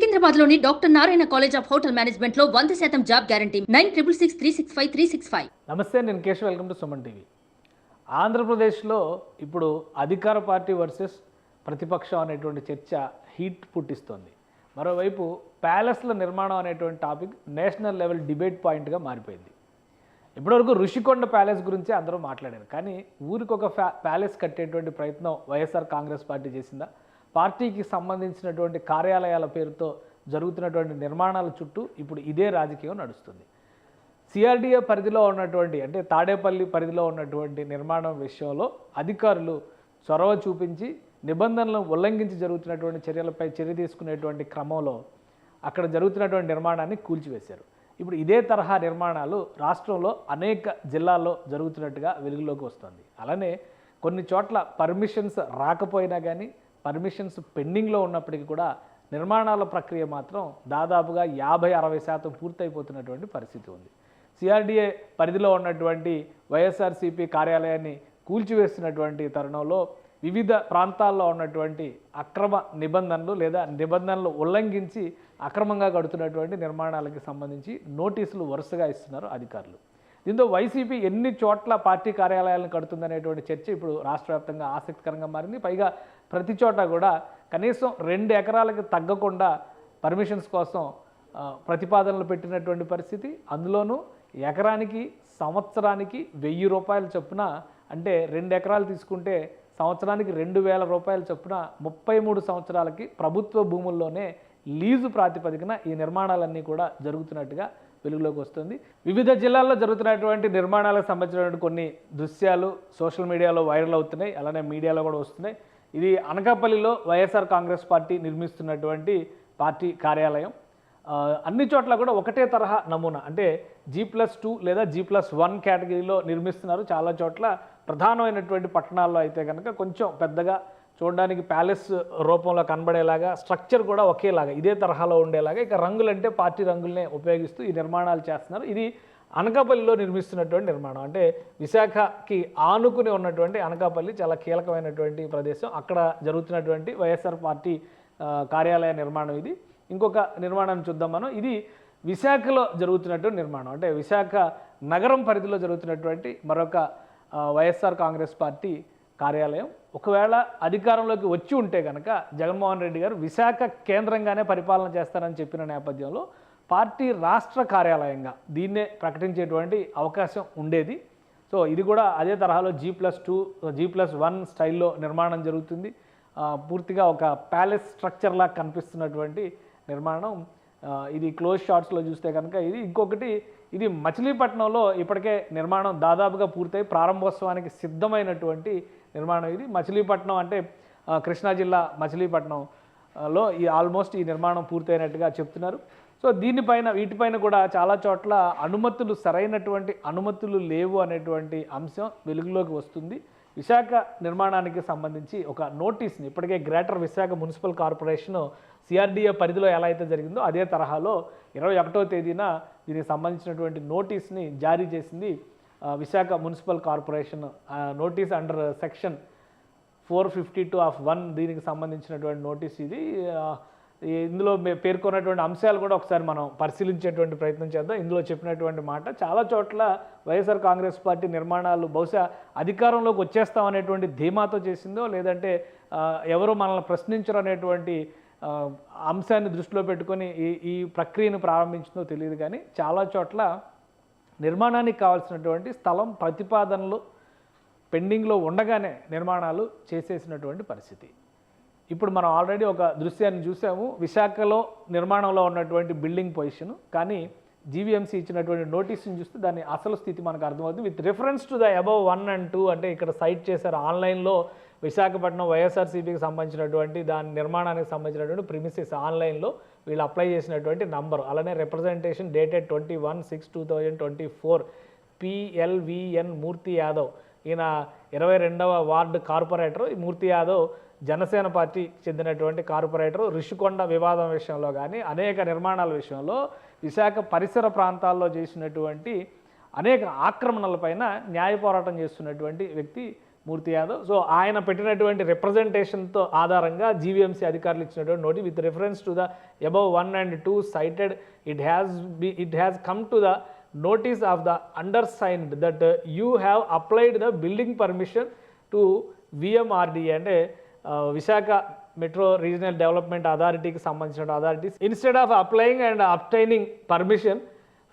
సికింద్రాబాద్లోని doctor Narayana college of hotel మేనేజ్మెంట్లో వంద శాతం job guarantee. Nine triple six three six five three six five. నమస్తే నేను Keshav. Welcome to Suman TV. ఆంధ్రప్రదేశ్లో ఇప్పుడు అధికార పార్టీ వర్సెస్ ప్రతిపక్షం అనేటువంటి చర్చ హీట్ పుట్టిస్తోంది. మరోవైపు ప్యాలెస్ల నిర్మాణం అనేటువంటి టాపిక్ నేషనల్ లెవెల్ డిబేట్ పాయింట్గా మారిపోయింది. ఇప్పటివరకు ఋషికొండ ప్యాలెస్ గురించి అందరూ మాట్లాడారు. కానీ ఊరికి ఒక ప్యాలెస్ కట్టేటువంటి ప్రయత్నం వైఎస్ఆర్ కాంగ్రెస్ పార్టీ చేసిందా? పార్టీకి సంబంధించినటువంటి కార్యాలయాల పేరుతో జరుగుతున్నటువంటి నిర్మాణాల చుట్టూ ఇప్పుడు ఇదే రాజకీయం నడుస్తుంది. సిఆర్డీఏ పరిధిలో ఉన్నటువంటి అంటే తాడేపల్లి పరిధిలో ఉన్నటువంటి నిర్మాణం విషయంలో అధికారులు చొరవ చూపించి నిబంధనలను ఉల్లంఘించి జరుగుతున్నటువంటి చర్యలపై చర్య తీసుకునేటువంటి క్రమంలో అక్కడ జరుగుతున్నటువంటి నిర్మాణాన్ని కూల్చివేశారు. ఇప్పుడు ఇదే తరహా నిర్మాణాలు రాష్ట్రంలో అనేక జిల్లాల్లో జరుగుతున్నట్టుగా వెలుగులోకి వస్తుంది. అలానే కొన్ని చోట్ల పర్మిషన్స్ రాకపోయినా కానీ పర్మిషన్స్ పెండింగ్లో ఉన్నప్పటికీ కూడా నిర్మాణాల ప్రక్రియ మాత్రం దాదాపుగా యాభై అరవై శాతం పూర్తయిపోతున్నటువంటి పరిస్థితి ఉంది. సిఆర్డీఏ పరిధిలో ఉన్నటువంటి వైఎస్ఆర్సీపీ కార్యాలయాన్ని కూల్చివేస్తున్నటువంటి తరుణంలో వివిధ ప్రాంతాల్లో ఉన్నటువంటి అక్రమ నిబంధనలు లేదా నిబంధనలు ఉల్లంఘించి అక్రమంగా కడుతున్నటువంటి నిర్మాణాలకి సంబంధించి నోటీసులు వరుసగా ఇస్తున్నారు అధికారులు. దీంతో వైసీపీ ఎన్ని చోట్ల పార్టీ కార్యాలయాలను కడుతుందనేటువంటి చర్చ ఇప్పుడు రాష్ట్ర వ్యాప్తంగా ఆసక్తికరంగా మారింది. పైగా ప్రతి చోట కూడా కనీసం రెండు ఎకరాలకు తగ్గకుండా పర్మిషన్స్ కోసం ప్రతిపాదనలు పెట్టినటువంటి పరిస్థితి. అందులోనూ ఎకరానికి సంవత్సరానికి వెయ్యి రూపాయల చొప్పున అంటే రెండు ఎకరాలు తీసుకుంటే సంవత్సరానికి రెండు వేల రూపాయల చొప్పున ముప్పై మూడు సంవత్సరాలకి ప్రభుత్వ భూముల్లోనే లీజు ప్రాతిపదికన ఈ నిర్మాణాలన్నీ కూడా జరుగుతున్నట్టుగా వెలుగులోకి వస్తుంది. వివిధ జిల్లాల్లో జరుగుతున్నటువంటి నిర్మాణాలకు సంబంధించినటువంటి కొన్ని దృశ్యాలు సోషల్ మీడియాలో వైరల్ అవుతున్నాయి. అలానే మీడియాలో కూడా వస్తున్నాయి. ఇది అనకాపల్లిలో వైఎస్ఆర్ కాంగ్రెస్ పార్టీ నిర్మిస్తున్నటువంటి పార్టీ కార్యాలయం. అన్ని చోట్ల కూడా ఒకటే తరహా నమూనా. అంటే జీ ప్లస్ టూ లేదా జీ ప్లస్ వన్ కేటగిరీలో నిర్మిస్తున్నారు. చాలా చోట్ల ప్రధానమైనటువంటి పట్టణాల్లో అయితే కనుక కొంచెం పెద్దగా చూడడానికి ప్యాలెస్ రూపంలో కనబడేలాగా స్ట్రక్చర్ కూడా ఒకేలాగా ఇదే తరహాలో ఉండేలాగా. ఇక రంగులంటే పార్టీ రంగులనే ఉపయోగిస్తూ ఈ నిర్మాణాలు చేస్తున్నారు. ఇది అనకాపల్లిలో నిర్మిస్తున్నటువంటి నిర్మాణం. అంటే విశాఖకి ఆనుకుని ఉన్నటువంటి అనకాపల్లి చాలా కీలకమైనటువంటి ప్రదేశం. అక్కడ జరుగుతున్నటువంటి వైఎస్ఆర్ పార్టీ కార్యాలయ నిర్మాణం ఇది. ఇంకొక నిర్మాణాన్ని చూద్దాం మనం. ఇది విశాఖలో జరుగుతున్నటువంటి నిర్మాణం. అంటే విశాఖ నగరం పరిధిలో జరుగుతున్నటువంటి మరొక వైఎస్ఆర్ కాంగ్రెస్ పార్టీ కార్యాలయం. ఒకవేళ అధికారంలోకి వచ్చి ఉంటే కనుక జగన్మోహన్ రెడ్డి గారు విశాఖ కేంద్రంగానే పరిపాలన చేస్తారని చెప్పిన నేపథ్యంలో పార్టీ రాష్ట్ర కార్యాలయంగా దీన్నే ప్రకటించేటువంటి అవకాశం ఉండేది. సో ఇది కూడా అదే తరహాలో G plus two G plus one స్టైల్లో నిర్మాణం జరుగుతుంది. పూర్తిగా ఒక ప్యాలెస్ స్ట్రక్చర్లా కనిపిస్తున్నటువంటి నిర్మాణం. ఇది క్లోజ్ షాట్స్లో చూస్తే కనుక ఇది ఇంకొకటి ఇది మచిలీపట్నంలో ఇప్పటికే నిర్మాణం దాదాపుగా పూర్తయి ప్రారంభోత్సవానికి సిద్ధమైనటువంటి నిర్మాణం ఇది. మచిలీపట్నం అంటే కృష్ణా జిల్లా మచిలీపట్నం లో ఈ ఆల్మోస్ట్ ఈ నిర్మాణం పూర్తయినట్టుగా చెప్తున్నారు. సో దీనిపైన వీటిపైన కూడా చాలా చోట్ల అనుమతులు సరైనటువంటి అనుమతులు లేవు అనేటువంటి అంశం వెలుగులోకి వస్తుంది. విశాఖ నిర్మాణానికి సంబంధించి ఒక నోటీస్ని ఇప్పటికే greater Visakha municipal corporation CRDA పరిధిలో ఎలా అయితే జరిగిందో అదే తరహాలో ఇరవై ఒకటో తేదీన దీనికి సంబంధించినటువంటి నోటీస్ని జారీ చేసింది Visakha municipal corporation notice under section four fifty two of one దీనికి సంబంధించినటువంటి నోటీస్ ఇది. ఇందులో పేర్కొన్నటువంటి అంశాలు కూడా ఒకసారి మనం పరిశీలించేటువంటి ప్రయత్నం చేద్దాం. ఇందులో చెప్పినటువంటి మాట చాలా చోట్ల వైఎస్ఆర్ కాంగ్రెస్ పార్టీ నిర్మాణాలు బహుశా అధికారంలోకి వచ్చేస్తాం అనేటువంటి ధీమాతో చేసిందో లేదంటే ఎవరు మనల్ని ప్రశ్నించరు అనేటువంటి అంశాన్ని దృష్టిలో పెట్టుకొని ఈ ఈ ప్రక్రియను ప్రారంభించిందో తెలియదు కానీ చాలా చోట్ల నిర్మాణానికి కావాల్సినటువంటి స్థలం ప్రతిపాదనలు పెండింగ్లో ఉండగానే నిర్మాణాలు చేసేసినటువంటి పరిస్థితి. ఇప్పుడు మనం ఆల్రెడీ ఒక దృశ్యాన్ని చూసాము. విశాఖలో నిర్మాణంలో ఉన్నటువంటి బిల్డింగ్ పొజిషన్. కానీ జీవీఎంసీ ఇచ్చినటువంటి నోటీస్ని చూస్తే దాని అసలు స్థితి మనకు అర్థమవుతుంది. With reference to the above one and two అంటే ఇక్కడ సైట్ చేశారు ఆన్లైన్లో విశాఖపట్నం వైఎస్ఆర్సీపీకి సంబంధించినటువంటి దాని నిర్మాణానికి సంబంధించినటువంటి ప్రిమిసెస్ ఆన్లైన్లో వీళ్ళు అప్లై చేసినటువంటి నంబర్ అలానే representation dated twenty one six two thousand twenty four PLVN Murthy Yadav ఈయన ఇరవై రెండవ వార్డు కార్పొరేటర్. ఈ మూర్తి యాదవ్ జనసేన పార్టీ చెందినటువంటి కార్పొరేటర్ ఋషికొండ వివాదం విషయంలో కానీ అనేక నిర్మాణాల విషయంలో విశాఖ పరిసర ప్రాంతాల్లో చేసినటువంటి అనేక ఆక్రమణలపైన న్యాయ పోరాటం చేస్తున్నటువంటి వ్యక్తి మూర్తి యాదవ్. సో ఆయన పెట్టినటువంటి రిప్రజెంటేషన్తో ఆధారంగా జీవీఎంసీ అధికారులు ఇచ్చినటువంటి నోటి with reference to the above one and two cited it has be it has come to the notice of the undersigned that you have applied the building permission to VMRD అంటే Visakha metro regional development అథారిటీకి సంబంధించిన authorities instead of applying and obtaining permission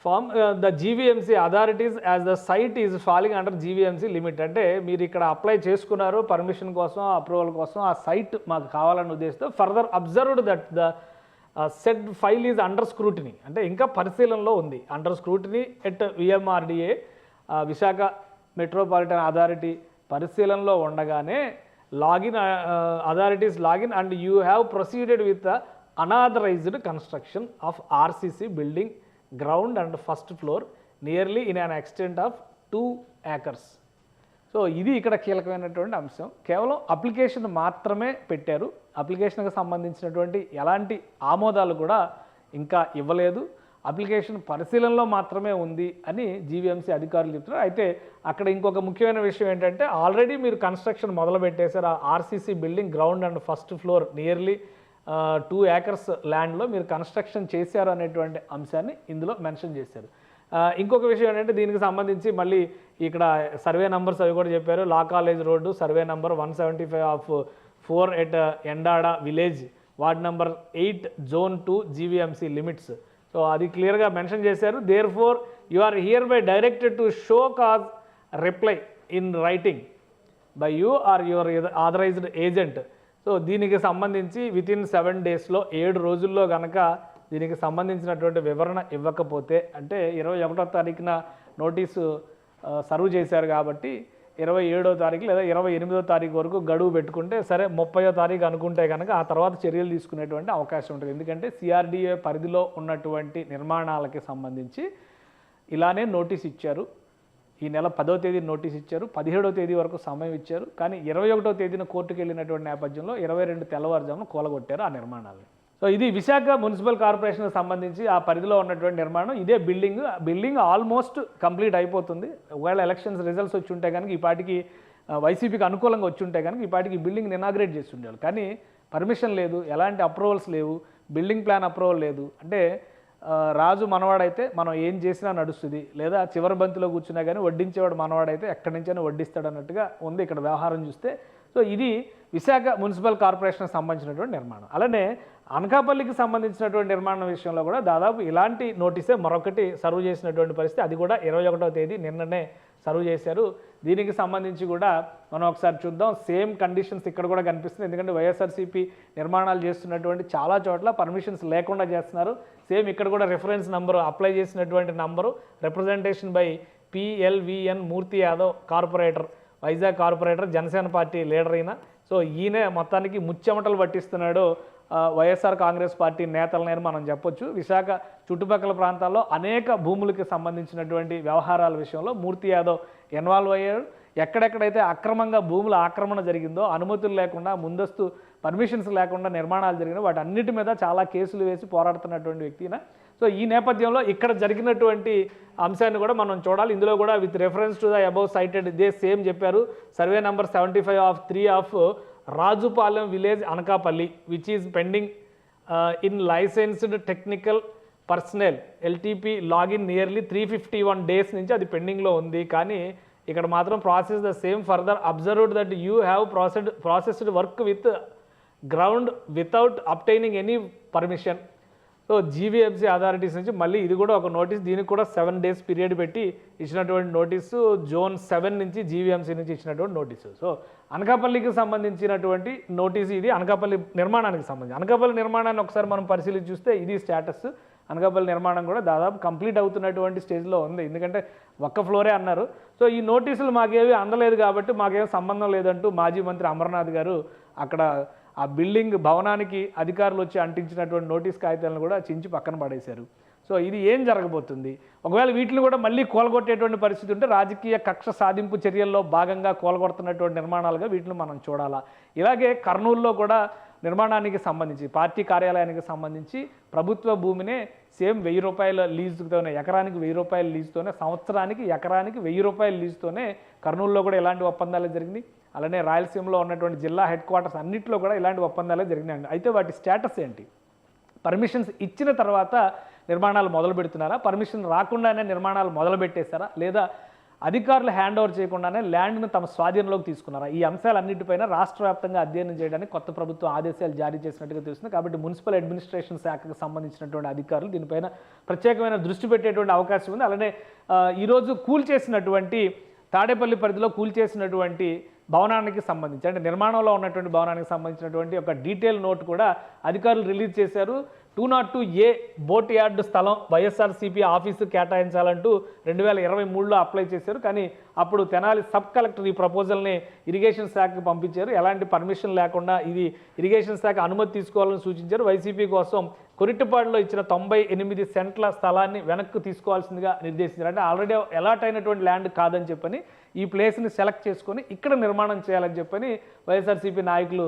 from the GVMC authorities as the site is falling under GVMC limit అంటే మీరు ఇక్కడ apply చేసుకున్నారు permission కోసం approval కోసం ఆ సైట్ మాకు కావాలన్న ఉద్దేశంతో further observed that the set file is under scrutiny అంటే ఇంకా పరిశీలనలో ఉంది. Under scrutiny at VMRDA Visakha metropolitan authority పరిశీలనలో ఉండగానే login authorities login and you have proceeded with unauthorised construction of RCC building ground and first floor nearly in an extent of two acres so ఇది ఇక్కడ కీలకమైనటువంటి అంశం. కేవలం application మాత్రమే పెట్టారు. అప్లికేషన్కి సంబంధించినటువంటి ఎలాంటి ఆమోదాలు కూడా ఇంకా ఇవ్వలేదు. అప్లికేషన్ పరిశీలనలో మాత్రమే ఉంది అని జీవీఎంసీ అధికారులు చెప్తున్నారు. అయితే అక్కడ ఇంకొక ముఖ్యమైన విషయం ఏంటంటే ఆల్రెడీ మీరు కన్స్ట్రక్షన్ మొదలు పెట్టేశారు ఆ RCC building ground and first floor nearly two acres ల్యాండ్లో మీరు కన్స్ట్రక్షన్ చేశారు అనేటువంటి అంశాన్ని ఇందులో మెన్షన్ చేశారు. ఇంకొక విషయం ఏంటంటే దీనికి సంబంధించి మళ్ళీ ఇక్కడ సర్వే నంబర్స్ అవి కూడా చెప్పారు. Law college road survey number one seventy five of four at Endada village ward number eight zone two GVMC limits so అది క్లియర్గా మెన్షన్ చేశారు. Therefore you are hereby directed to show cause reply in writing by you or your authorised agent so దీనికి సంబంధించి with in seven డేస్లో ఏడు రోజుల్లో కనుక దీనికి సంబంధించినటువంటి వివరణ ఇవ్వకపోతే అంటే ఇరవై ఒకటో తారీఖున నోటీసు సర్వ్ చేశారు కాబట్టి ఇరవై ఏడో తారీఖు లేదా ఇరవై ఎనిమిదో తారీఖు వరకు గడువు పెట్టుకుంటే సరే ముప్పయో తారీఖు అనుకుంటే కనుక ఆ తర్వాత చర్యలు తీసుకునేటువంటి అవకాశం ఉంటుంది. ఎందుకంటే సిఆర్డీఏ పరిధిలో ఉన్నటువంటి నిర్మాణాలకి సంబంధించి ఇలానే నోటీస్ ఇచ్చారు. ఈ నెల పదో తేదీ నోటీస్ ఇచ్చారు. పదిహేడో తేదీ వరకు సమయం ఇచ్చారు. కానీ ఇరవై ఒకటో తేదీన కోర్టుకు వెళ్ళినటువంటి నేపథ్యంలో ఇరవై రెండు తెల్లవారుజామున కూలగొట్టారు ఆ నిర్మాణాలను. సో ఇది విశాఖ మున్సిపల్ కార్పొరేషన్కి సంబంధించి ఆ పరిధిలో ఉన్నటువంటి నిర్మాణం. ఇదే బిల్డింగ్. బిల్డింగ్ ఆల్మోస్ట్ కంప్లీట్ అయిపోతుంది. ఒకవేళ ఎలక్షన్స్ రిజల్ట్స్ వచ్చి ఉంటే కనుక ఈ పాటికి వైసీపీకి అనుకూలంగా వచ్చి ఉంటే కనుక ఈ పాటికి బిల్డింగ్ ఇనాగ్రేట్ చేసి ఉండేవాళ్ళు. కానీ పర్మిషన్ లేదు ఎలాంటి అప్రూవల్స్ లేవు బిల్డింగ్ ప్లాన్ అప్రూవల్ లేదు. అంటే రాజు మనవాడైతే మనం ఏం చేసినా నడుస్తుంది. లేదా చివరి బంతిలో కూర్చున్నా కానీ వడ్డించేవాడు మనవాడైతే ఎక్కడి నుంచైనా వడ్డిస్తాడు అన్నట్టుగా ఉంది ఇక్కడ వ్యవహారం చూస్తే. సో ఇది విశాఖ మున్సిపల్ కార్పొరేషన్కి సంబంధించినటువంటి నిర్మాణం. అలానే అనకాపల్లికి సంబంధించినటువంటి నిర్మాణం విషయంలో కూడా దాదాపు ఇలాంటి నోటీసే మరొకటి సర్వ్ చేసినటువంటి పరిస్థితి. అది కూడా ఇరవై ఒకటో తేదీ నిన్ననే సర్వ్ చేశారు. దీనికి సంబంధించి కూడా మనం ఒకసారి చూద్దాం. సేమ్ కండిషన్స్ ఇక్కడ కూడా కనిపిస్తుంది ఎందుకంటే వైఎస్ఆర్సీపీ నిర్మాణాలు చేస్తున్నటువంటి చాలా చోట్ల పర్మిషన్స్ లేకుండా చేస్తున్నారు. సేమ్ ఇక్కడ కూడా రిఫరెన్స్ నెంబరు అప్లై చేసినటువంటి number representation by PLVN Murthy Yadav corporator Vizag corporator Janasena party leader అయిన సో ఈయనే మొత్తానికి ముచ్చెమటలు పట్టిస్తున్నాడు వైఎస్ఆర్ కాంగ్రెస్ పార్టీ నేతలనేది మనం చెప్పొచ్చు. విశాఖ చుట్టుపక్కల ప్రాంతాల్లో అనేక భూములకి సంబంధించినటువంటి వ్యవహారాల విషయంలో మూర్తి యాదవ్ ఇన్వాల్వ్ అయ్యాడు. ఎక్కడెక్కడైతే అక్రమంగా భూముల ఆక్రమణ జరిగిందో అనుమతులు లేకుండా ముందస్తు పర్మిషన్స్ లేకుండా నిర్మాణాలు జరిగిన వాటి అన్నిటి మీద చాలా కేసులు వేసి పోరాడుతున్నటువంటి వ్యక్తిన సో ఈ నేపథ్యంలో ఇక్కడ జరిగినటువంటి అంశాన్ని కూడా మనం చూడాలి. ఇందులో కూడా with reference to the above cited ఇదే సేమ్ చెప్పారు. Survey number seventy five of three of Rajupalem village Anakapalli which is pending in licensed technical personnel LTP login nearly three fifty one days నుంచి అది పెండింగ్లో ఉంది. కానీ ఇక్కడ మాత్రం process the same further observed that you have proceeded processed work with ground without obtaining any permission so GVMC authorities నుంచి మళ్ళీ ఇది కూడా ఒక నోటీస్ దీనికి కూడా సెవెన్ డేస్ పీరియడ్ పెట్టి ఇచ్చినటువంటి నోటీసు జోన్ సెవెన్ నుంచి జీవీఎంసీ నుంచి ఇచ్చినటువంటి నోటీసు సో అనకాపల్లికి సంబంధించినటువంటి నోటీస్ ఇది అనకాపల్లి నిర్మాణానికి సంబంధించి. అనకాపల్లి నిర్మాణాన్ని ఒకసారి మనం పరిశీలించి చూస్తే ఇది స్టేటస్ అనకాపల్లి నిర్మాణం కూడా దాదాపు కంప్లీట్ అవుతున్నటువంటి స్టేజ్లో ఉంది. ఎందుకంటే ఒక్క ఫ్లోరే అన్నారు. సో ఈ నోటీసులు మాకేవి అందలేదు కాబట్టి మాకేం సంబంధం లేదంటూ మాజీ మంత్రి అమర్నాథ్ గారు అక్కడ ఆ బిల్డింగ్ భవనానికి అధికారులు వచ్చి అంటించినటువంటి నోటీస్ కాగితాలను కూడా చించి పక్కన పడేశారు. సో ఇది ఏం జరగబోతుంది? ఒకవేళ వీటిని కూడా మళ్ళీ కోలగొట్టేటువంటి పరిస్థితి ఉంటే రాజకీయ కక్ష సాధింపు చర్యల్లో భాగంగా కోలగొడుతున్నటువంటి నిర్మాణాలుగా వీటిని మనం చూడాలా? ఇలాగే కర్నూలులో కూడా నిర్మాణానికి సంబంధించి పార్టీ కార్యాలయానికి సంబంధించి ప్రభుత్వ భూమినే సేమ్ వెయ్యి రూపాయల లీజుతోనే ఎకరానికి వెయ్యి రూపాయల లీజుతోనే సంవత్సరానికి ఎకరానికి వెయ్యి రూపాయల లీజుతోనే కర్నూలులో కూడా ఇలాంటి ఒప్పందాలు జరిగినాయి. అలానే రాయలసీమలో ఉన్నటువంటి జిల్లా హెడ్ క్వార్టర్స్ అన్నింటిలో కూడా ఇలాంటి ఒప్పందాలే జరిగినాయండి. అయితే వాటి స్టేటస్ ఏంటి? పర్మిషన్స్ ఇచ్చిన తర్వాత నిర్మాణాలు మొదలు పెడుతున్నారా పర్మిషన్ రాకుండానే నిర్మాణాలు మొదలు పెట్టేశారా లేదా అధికారులు హ్యాండ్ ఓవర్ చేయకుండానే ల్యాండ్ను తమ స్వాధీనంలోకి తీసుకున్నారా? ఈ అంశాలన్నింటిపైన రాష్ట్ర వ్యాప్తంగా అధ్యయనం చేయడానికి కొత్త ప్రభుత్వం ఆదేశాలు జారీ చేసినట్టుగా తెలుస్తుంది. కాబట్టి మున్సిపల్ అడ్మినిస్ట్రేషన్ శాఖకు సంబంధించినటువంటి అధికారులు దీనిపైన ప్రత్యేకమైన దృష్టి పెట్టేటువంటి అవకాశం ఉంది. అలానే ఈరోజు కూల్ చేసినటువంటి తాడేపల్లి పరిధిలో కూల్చేసినటువంటి భవనానికి సంబంధించి అంటే నిర్మాణంలో ఉన్నటువంటి భవనానికి సంబంధించినటువంటి ఒక డీటెయిల్ నోట్ కూడా అధికారులు రిలీజ్ చేశారు. Two not two a boat yard స్థలం వైఎస్ఆర్సీపీ ఆఫీసు కేటాయించాలంటూ రెండు వేల ఇరవై మూడులో అప్లై చేశారు. కానీ అప్పుడు తెనాలి సబ్ కలెక్టర్ ఈ ప్రపోజల్ని ఇరిగేషన్ శాఖకు పంపించారు. ఎలాంటి పర్మిషన్ లేకుండా ఇది ఇరిగేషన్ శాఖ అనుమతి తీసుకోవాలని సూచించారు. వైసీపీ కోసం కొరిటిపాడులో ఇచ్చిన తొంభై ఎనిమిది సెంట్ల స్థలాన్ని వెనక్కి తీసుకోవాల్సిందిగా నిర్దేశించారు. అంటే ఆల్రెడీ అలాట్ అయినటువంటి ల్యాండ్ కాదని చెప్పని ఈ ప్లేస్ని సెలెక్ట్ చేసుకొని ఇక్కడ నిర్మాణం చేయాలని చెప్పని వైఎస్ఆర్సీపీ నాయకులు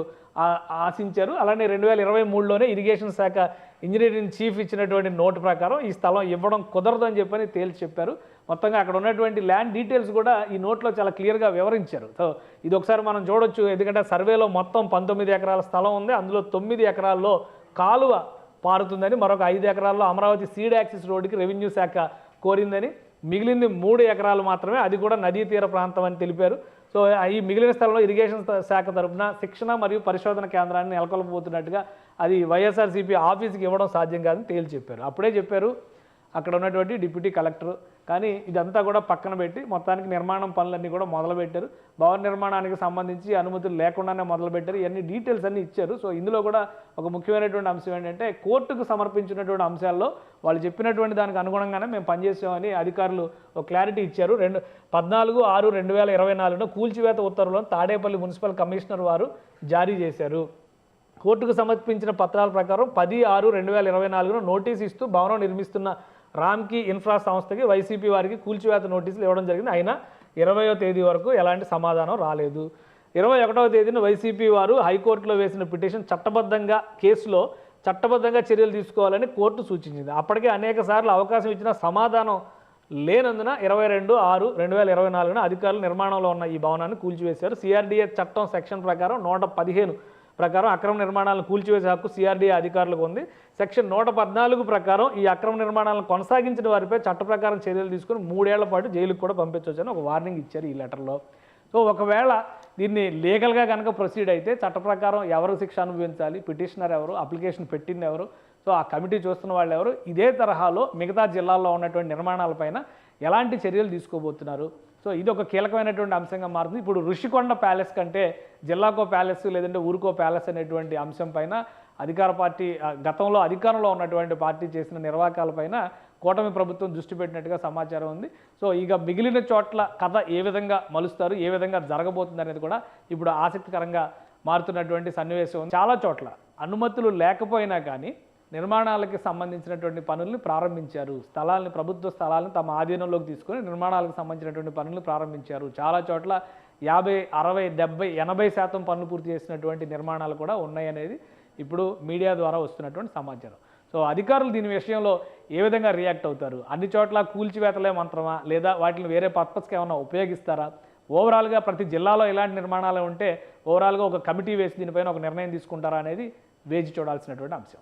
ఆశించారు. అలానే రెండు వేల ఇరవై మూడులోనే ఇరిగేషన్ శాఖ ఇంజనీరింగ్ చీఫ్ ఇచ్చినటువంటి నోటు ప్రకారం ఈ స్థలం ఇవ్వడం కుదరదు అని చెప్పని తేల్చి చెప్పారు. మొత్తంగా అక్కడ ఉన్నటువంటి ల్యాండ్ డీటెయిల్స్ కూడా ఈ నోట్లో చాలా క్లియర్గా వివరించారు. సో ఇది ఒకసారి మనం చూడొచ్చు. ఎందుకంటే సర్వేలో మొత్తం పంతొమ్మిది ఎకరాల స్థలం ఉంది. అందులో తొమ్మిది ఎకరాల్లో కాలువ పారుతుందని మరొక ఐదు ఎకరాల్లో అమరావతి సీడ్ యాక్సిస్ రోడ్డుకి రెవెన్యూ శాఖ కోరిందని మిగిలింది మూడు ఎకరాలు మాత్రమే. అది కూడా నదీ తీర ప్రాంతం అని తెలిపారు. సో ఈ మిగిలిన స్థలంలో ఇరిగేషన్ శాఖ తరఫున శిక్షణ మరియు పరిశోధన కేంద్రాన్ని నెలకొల్పబోతున్నట్టుగా అది వైఎస్ఆర్సీపీ ఆఫీస్కి ఇవ్వడం సాధ్యం కాదని తేల్చి చెప్పారు. అప్పుడే చెప్పారు అక్కడ ఉన్నటువంటి డిప్యూటీ కలెక్టర్ కానీ ఇదంతా కూడా పక్కన పెట్టి మొత్తానికి నిర్మాణం పనులన్నీ కూడా మొదలుపెట్టారు. భవన నిర్మాణానికి సంబంధించి అనుమతులు లేకుండానే మొదలుపెట్టారు. ఇవన్నీ డీటెయిల్స్ అన్నీ ఇచ్చారు. సో ఇందులో కూడా ఒక ముఖ్యమైనటువంటి అంశం ఏంటంటే కోర్టుకు సమర్పించినటువంటి అంశాల్లో వాళ్ళు చెప్పినటువంటి దానికి అనుగుణంగానే మేము పనిచేసామని అధికారులు ఒక క్లారిటీ ఇచ్చారు. రెండు పద్నాలుగు ఆరు రెండు వేల ఇరవై నాలుగులో కూల్చివేత ఉత్తర్వులను తాడేపల్లి మున్సిపల్ కమిషనర్ వారు జారీ చేశారు. కోర్టుకు సమర్పించిన పత్రాల ప్రకారం పది ఆరు రెండు వేల ఇరవై నాలుగులో నోటీస్ ఇస్తూ భవనం నిర్మిస్తున్న రామ్కి ఇన్ఫ్రా సంస్థకి వైసీపీ వారికి కూల్చివేత నోటీసులు ఇవ్వడం జరిగింది. అయినా ఇరవయో తేదీ వరకు ఎలాంటి సమాధానం రాలేదు. ఇరవై ఒకటవ తేదీన వైసీపీ వారు హైకోర్టులో వేసిన పిటిషన్ చట్టబద్ధంగా కేసులో చట్టబద్ధంగా చర్యలు తీసుకోవాలని కోర్టు సూచించింది. అప్పటికే అనేక సార్లు అవకాశం ఇచ్చిన సమాధానం లేనందున ఇరవై రెండు ఆరు రెండు వేల ఇరవై నాలుగున అధికారులు నిర్మాణంలో ఉన్న ఈ భవనాన్ని కూల్చివేశారు. సిఆర్డీఏ చట్టం సెక్షన్ ప్రకారం నూట పదిహేను ప్రకారం అక్రమ నిర్మాణాలను కూల్చివేసే హక్కు సిఆర్డీఏ అధికారులకు ఉంది. సెక్షన్ నూట పద్నాలుగు ప్రకారం ఈ అక్రమ నిర్మాణాలను కొనసాగించిన వారిపై చట్ట ప్రకారం చర్యలు తీసుకుని మూడేళ్ళ పాటు జైలుకు కూడా పంపించవచ్చని ఒక వార్నింగ్ ఇచ్చారు ఈ లెటర్లో సో ఒకవేళ దీన్ని లీగల్గా కనుక ప్రొసీడ్ అయితే చట్ట ప్రకారం ఎవరు శిక్ష అనుభవించాలి పిటిషనర్ ఎవరు అప్లికేషన్ పెట్టింది ఎవరు సో ఆ కమిటీ చూస్తున్న వాళ్ళు ఎవరు ఇదే తరహాలో మిగతా జిల్లాల్లో ఉన్నటువంటి నిర్మాణాలపైన ఎలాంటి చర్యలు తీసుకోబోతున్నారు? సో ఇది ఒక కీలకమైనటువంటి అంశంగా మారుతుంది. ఇప్పుడు ఋషికొండ ప్యాలెస్ కంటే జిల్లాకో ప్యాలెస్ లేదంటే ఊరుకో ప్యాలెస్ అనేటువంటి అంశం పైన అధికార పార్టీ గతంలో అధికారంలో ఉన్నటువంటి పార్టీ చేసిన నిర్వాహకాలపైన కూటమి ప్రభుత్వం దృష్టి పెట్టినట్టుగా సమాచారం ఉంది. సో ఇక మిగిలిన చోట్ల కథ ఏ విధంగా మలుస్తారు ఏ విధంగా జరగబోతుంది అనేది కూడా ఇప్పుడు ఆసక్తికరంగా మారుతున్నటువంటి సన్నివేశం చాలా చోట్ల అనుమతులు లేకపోయినా కానీ నిర్మాణాలకి సంబంధించినటువంటి పనుల్ని ప్రారంభించారు. స్థలాలను ప్రభుత్వ స్థలాలను తమ ఆధీనంలోకి తీసుకొని నిర్మాణాలకు సంబంధించినటువంటి పనులు ప్రారంభించారు. చాలా చోట్ల యాభై అరవై డెబ్బై ఎనభై శాతం పనులు పూర్తి చేసినటువంటి నిర్మాణాలు కూడా ఉన్నాయనేది ఇప్పుడు మీడియా ద్వారా వస్తున్నటువంటి సమాచారం. సో అధికారులు దీని విషయంలో ఏ విధంగా రియాక్ట్ అవుతారు? అన్ని చోట్ల కూల్చివేతలే మంత్రమా? లేదా వాటిని వేరే పర్పస్కి ఏమైనా ఉపయోగిస్తారా? ఓవరాల్గా ప్రతి జిల్లాలో ఇలాంటి నిర్మాణాలు ఉంటే ఓవరాల్గా ఒక కమిటీ వేసి దీనిపైన ఒక నిర్ణయం తీసుకుంటారా అనేది వేచి చూడాల్సినటువంటి అంశం.